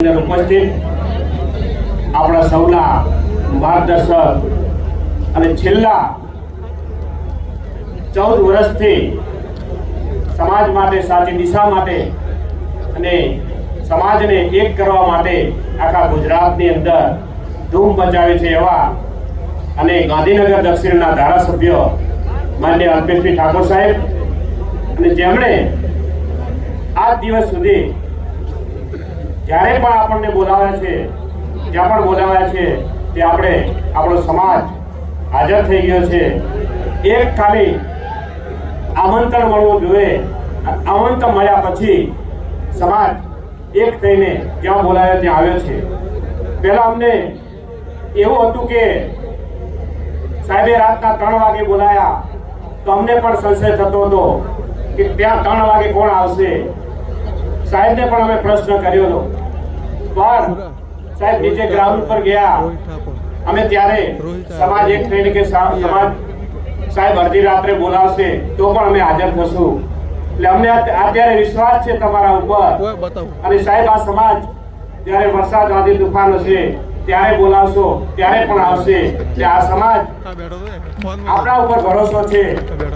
ઉપસ્થિત આપણા સૌના એક કરવા માટે આખા ગુજરાતની અંદર ધૂમ મચાવી છે એવા અને ગાંધીનગર દક્ષિણના ધારાસભ્ય માન્ય અલ્પેશભાઈ ઠાકોર સાહેબ. અને જેમણે આજ દિવસ સુધી જ્યારે પણ આપણને બોલાવ્યા છે, જ્યાં પણ બોલાવ્યા છે, તે આપણે, આપણો સમાજ હાજર થઈ ગયો છે. એક ખાલી આમંત્રણ મળવું જોઈએ. આમંત્રણ મળ્યા પછી સમાજ એક થઈને જ્યાં બોલાવ્યો ત્યાં આવ્યો છે. પહેલા અમને એવું હતું કે સાહેબે રાતના ત્રણ વાગે બોલાયા, તો અમને પણ સંશય થતો હતો કે ત્યાં ત્રણ વાગે કોણ આવશે? સાહેબને પણ અમે પ્રશ્ન કર્યો હતો. પણ સાહેબ નીચે ગ્રાઉન્ડ પર ગયા. અમે ત્યારે સમાજ એક થઈને કે સમાજ સાહેબ અડધી રાત્રે બોલાવશે તો પણ અમે હાજર થશું. એટલે અમને અત્યારે વિશ્વાસ છે તમારા ઉપર. અને સાહેબ આ સમાજ જ્યારે વરસાદ આદિ તુફાન હશે ત્યારે બોલાવશો ત્યારે પણ આવશે. એટલે આ સમાજ આપણા ઉપર ભરોસો છે.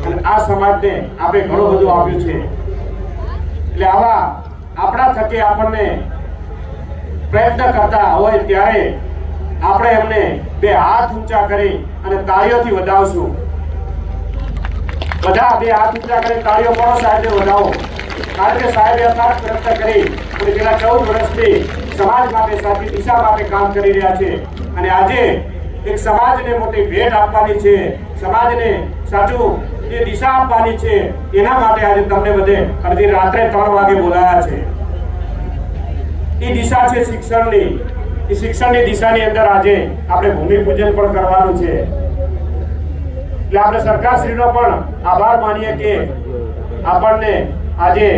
અને આ સમાજને આપણે ઘણું બધું આપ્યું છે. એટલે આવા આપણા થકી આપણને પ્રયત્ન કરતા હોય ત્યારે આપણે એમને બે હાથ ઊંચા કરી અને તાળીઓથી વધાવશું. બધા બે હાથ ઊંચા કરી, તાળીઓ પણ સાહેબને વધાવો. કારણ કે સાહેબે અત્યારે પ્રયત્ન કરી અને પેલા ચૌદ વર્ષથી સમાજ માટે સાચી દિશા માટે કામ કરી રહ્યા છે. અને આજે એક સમાજને મોટી ભેટ આપવાની છે, સમાજને સાચું જે દિશા આપવાની છે, એના માટે આજે તમને બધે અડધી રાત્રે ત્રણ વાગે બોલાયા છે. એ દિશા છે શિક્ષણની. એ શિક્ષણની દિશાની અંદર આજે આપણે ભૂમિપૂજન પણ કરવાનું છે. એટલે આપણે સરકારશ્રીનો પણ આભાર માનીએ કે આપણને આજે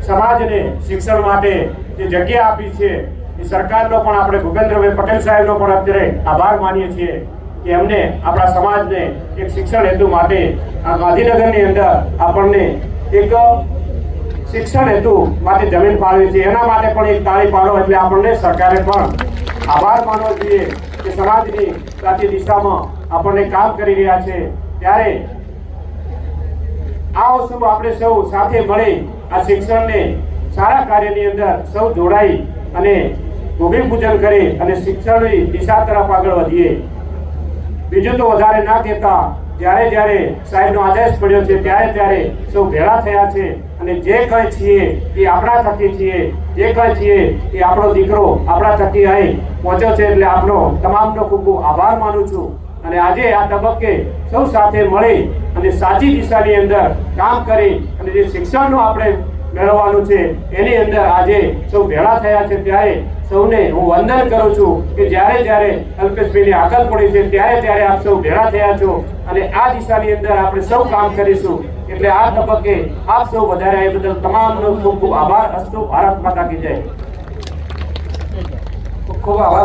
સમાજને શિક્ષણ માટે જે જગ્યા આપી છે એ સરકારનો પણ આપણે ભૂપેન્દ્રભાઈ પટેલ સાહેબનો પણ અત્યારે આભાર માનીએ છીએ કે એમને આપણા સમાજને એક શિક્ષણ હેતુ માટે આ ગાંધીનગરની અંદર આપણને એક શિક્ષણ હેતુ માટે જમીન ફાળવી છે. એના માટે પણ એક તાળી પાડો એટલે આપણને સરકારે પણ આભાર માનવો જોઈએ કે સમાજની સાચી દિશામાં આપણને કામ કરી રહ્યા છે. ત્યારે આ વસ્તુ આપણે સૌ સાથે મળી આ શિક્ષણને સારા કાર્યની અંદર સૌ જોડાઈ અને ભૂમિપૂજન કરી અને શિક્ષણની દિશા તરફ આગળ વધીએ. બીજું તો વધારે ના કહેતા, જ્યારે જ્યારે સાહેબનો આદેશ પડ્યો છે, ત્યારે ત્યારે સૌ ભેળા થયા છે. અને જે કંઈ છીએ એ આપણા થકી છીએ, જે કંઈ છીએ એ આપણો દીકરો આપણા થકી અહીં પહોંચ્યો છે એટલે આપણો તમામનો ખૂબ ખૂબ આભાર માનું છું. અને આજે આ તબક્કે સૌ સાથે મળી અને સાચી દિશાની અંદર કામ કરી અને જે શિક્ષણનું આપણે મેળવવાનું છે. એની અંદર આજે સૌ ભેળા થયા છે. ત્યારે સૌને હું વંદન કરું છું કે જ્યારે જ્યારે અલ્પેશભાઈની આકલ પડી છે, ત્યારે ત્યારે આપ સૌ ભેળા થયા છો. અને આ દિશાની અંદર આપણે સૌ કામ કરીશું. એટલે આ તબક્કે આપ સૌ વધારે એ બદલ તમામનો ખૂબ ખૂબ આભાર. અસ્તુ ભારત માતા કી જય. ખૂબ આભાર.